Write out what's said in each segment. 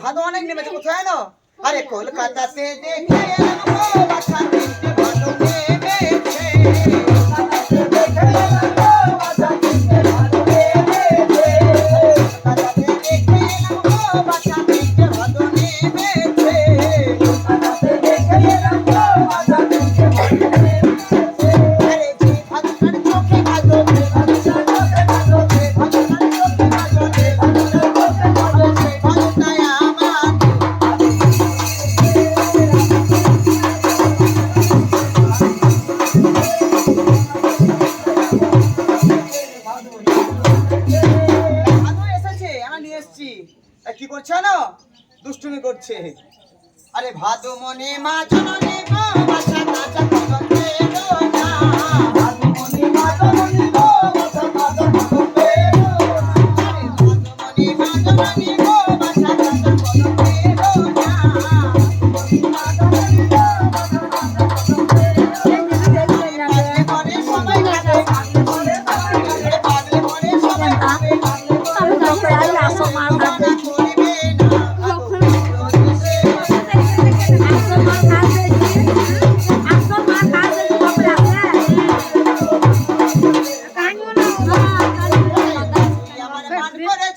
ভাদো অনেক নেমেছে কোথায় না আরে কলকাতাতে দেখে কি করছে না দুষ্টুমি করছে। আরে ভাদু মনে মা জননী মা বাসা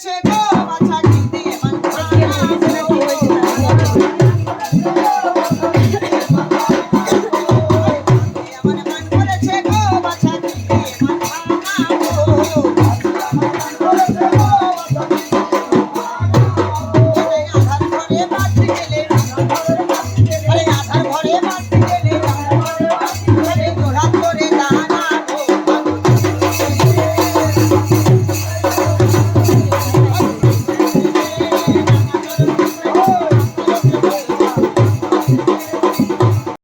Let's go.